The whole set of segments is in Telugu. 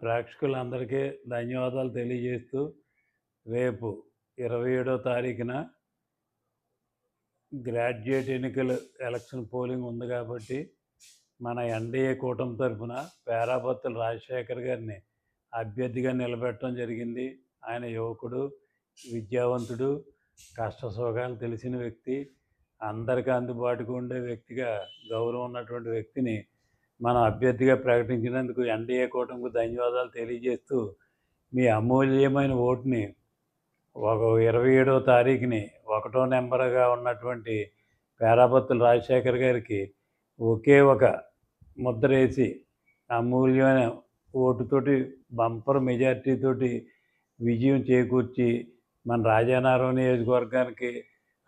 ప్రేక్షకులందరికీ ధన్యవాదాలు తెలియజేస్తూ రేపు ఇరవై ఏడో తారీఖున గ్రాడ్యుయేట్ ఎన్నికలు ఎలక్షన్ పోలింగ్ ఉంది కాబట్టి మన ఎన్డీఏ కూటమి తరఫున పేరాపత్తుల రాజశేఖర్ గారిని అభ్యర్థిగా నిలబెట్టడం జరిగింది. ఆయన యువకుడు విద్యావంతుడు కష్ట సుఖాలు తెలిసిన వ్యక్తి అందరికీ అందుబాటుగా ఉండే వ్యక్తిగా గౌరవం ఉన్నటువంటి వ్యక్తిని మన అభ్యర్థిగా ప్రకటించినందుకు ఎన్డీఏ కూటమికి ధన్యవాదాలు తెలియజేస్తూ మీ అమూల్యమైన ఓటుని ఒక ఇరవై ఏడవ తారీఖుని ఒకటో నెంబర్గా ఉన్నటువంటి పేరాపత్తుల రాజశేఖర్ గారికి ఒకే ఒక ముద్ర వేసి అమూల్యమైన ఓటుతోటి బంపర్ మెజార్టీతోటి విజయం చేకూర్చి మన రాజానగరం నియోజకవర్గానికి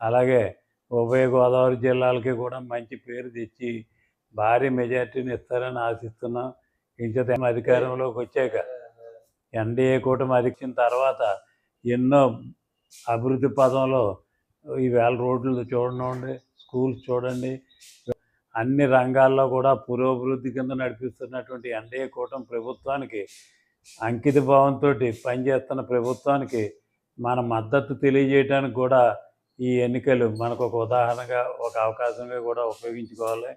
అలాగే ఉభయ గోదావరి జిల్లాలకి కూడా మంచి పేరు తెచ్చి భారీ మెజార్టీని ఇస్తారని ఆశిస్తున్నాం. ఇంకతే అధికారంలోకి వచ్చాక ఎన్డీఏ కూటమి అధిక్షిన తర్వాత ఎన్నో అభివృద్ధి పదంలో ఈవేళ రోడ్లు చూడండి స్కూల్స్ చూడండి. అన్ని రంగాల్లో కూడా పురోభివృద్ధి కింద నడిపిస్తున్నటువంటి ఎన్డీఏ కూటమి ప్రభుత్వానికి అంకిత భావంతో పనిచేస్తున్న ప్రభుత్వానికి మన మద్దతు తెలియజేయడానికి కూడా ఈ ఎన్నికలు మనకు ఒక ఉదాహరణగా ఒక అవకాశంగా కూడా ఉపయోగించుకోవాలి.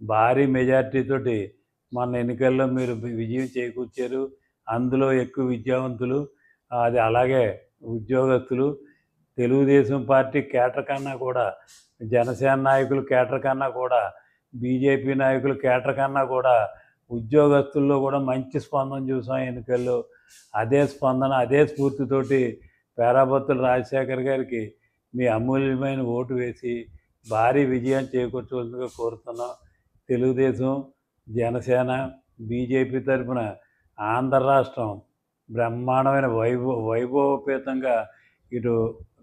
భారీ మెజార్టీతోటి మన ఎన్నికల్లో మీరు విజయం చేకూర్చారు. అందులో ఎక్కువ విద్యావంతులు అది అలాగే ఉద్యోగస్తులు. తెలుగుదేశం పార్టీ కేటర్ కన్నా కూడా జనసేన నాయకులు కేటర్ కన్నా కూడా బీజేపీ నాయకులు కేటర్ కన్నా కూడా ఉద్యోగస్తుల్లో కూడా మంచి స్పందన చూసాం ఎన్నికల్లో. అదే స్పందన అదే స్ఫూర్తితోటి పేరాబత్తుల రాజశేఖర్ గారికి మీ అమూల్యమైన ఓటు వేసి భారీ విజయం చేకూర్చవలసిందిగా కోరుతున్నాం. తెలుగుదేశం జనసేన బీజేపీ తరఫున ఆంధ్ర రాష్ట్రం బ్రహ్మాండమైన వైభవ వైభవోపేతంగా ఇటు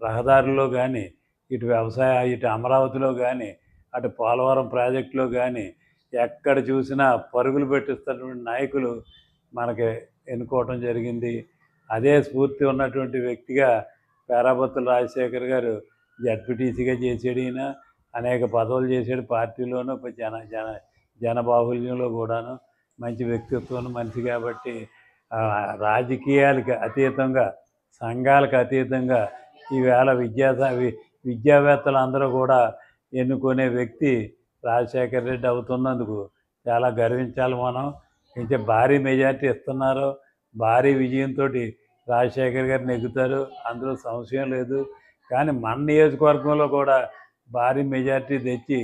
రహదారుల్లో కానీ ఇటు వ్యవసాయ ఇటు అమరావతిలో కానీ అటు పోలవరం ప్రాజెక్టులో కానీ ఎక్కడ చూసినా పరుగులు పెట్టిస్తున్నటువంటి నాయకులు మనకి ఎన్నుకోవటం జరిగింది. అదే స్ఫూర్తి ఉన్నటువంటి వ్యక్తిగా పేరాబత్తుల రాజశేఖర్ గారు జడ్పీటీసీగా చేసాడు అనేక పదవులు చేశాడు పార్టీలోనూ జన జన జనబాహుల్యంలో కూడాను. మంచి వ్యక్తిత్వం మనిషి కాబట్టి రాజకీయాలకు అతీతంగా సంఘాలకు అతీతంగా ఈవేళ విద్యా విద్యావేత్తలు అందరూ కూడా ఎన్నుకునే వ్యక్తి రాజశేఖర్ రెడ్డి అవుతున్నందుకు చాలా గర్వించాలి మనం. ఇంకా భారీ మెజార్టీ ఇస్తున్నారు. భారీ విజయంతో రాజశేఖర్ గారు నెగ్గుతారు. అందులో సంశయం లేదు. కానీ మన నియోజకవర్గంలో కూడా భారీ మెజార్టీ తెచ్చి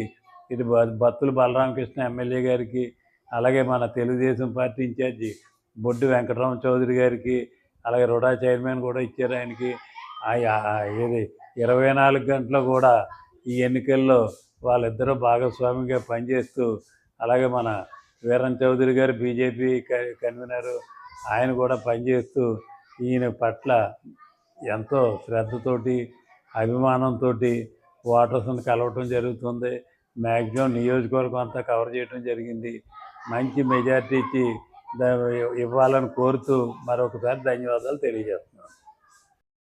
ఇటు బ- బత్తుల బలరామకృష్ణ ఎమ్మెల్యే గారికి అలాగే మన తెలుగుదేశం పార్టీ ఇన్ఛార్జి బొడ్డు వెంకటరామ చౌదరి గారికి అలాగే రుడా చైర్మన్ కూడా ఇచ్చారు ఆయనకి. ఆ- ఏది ఇరవై నాలుగు గంటలు కూడా ఈ ఎన్నికల్లో వాళ్ళిద్దరూ భాగస్వామిగా పనిచేస్తూ అలాగే మన వీరన్ చౌదరి గారు బీజేపీ కన్వీనర్ ఆయన కూడా పనిచేస్తూ ఈయన పట్ల ఎంతో శ్రద్ధతోటి అభిమానంతో ఓటర్స్ని కలవటం జరుగుతుంది. మ్యాక్సిమం నియోజకవర్గం అంతా కవర్ చేయడం జరిగింది. మంచి మెజార్టీ ఇచ్చి ఇవ్వాలని కోరుతూ మరొకసారి ధన్యవాదాలు తెలియజేస్తున్నాను.